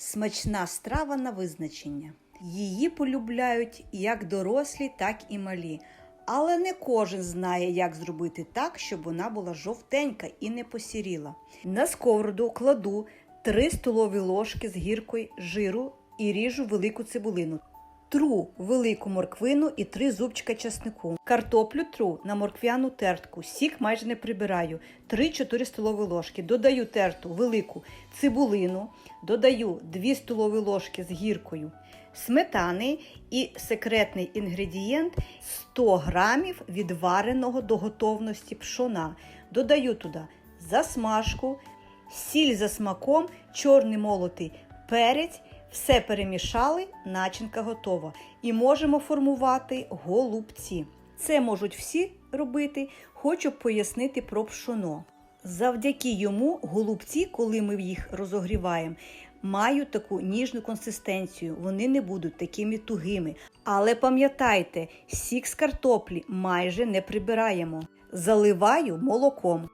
Смачна страва на визначення. Її полюбляють як дорослі, так і малі. Але не кожен знає, як зробити так, щоб вона була жовтенька і не посіріла. На сковороду кладу 3 столові ложки з гіркою жиру і ріжу велику цибулину. Тру велику морквину і 3 зубчика часнику. Картоплю тру на морквяну тертку. Сік майже не прибираю. 3-4 столові ложки. Додаю терту велику цибулину, додаю 2 столові ложки з гіркою сметани і секретний інгредієнт 100 грамів відвареного до готовності пшона. Додаю туди засмажку, сіль за смаком, чорний молотий перець. Все перемішали, начинка готова. І можемо формувати голубці. Це можуть всі робити. Хочу пояснити про пшоно. Завдяки йому голубці, коли ми їх розогріваємо, мають таку ніжну консистенцію. Вони не будуть такими тугими. Але пам'ятайте, сік з картоплі майже не прибираємо. Заливаю молоком.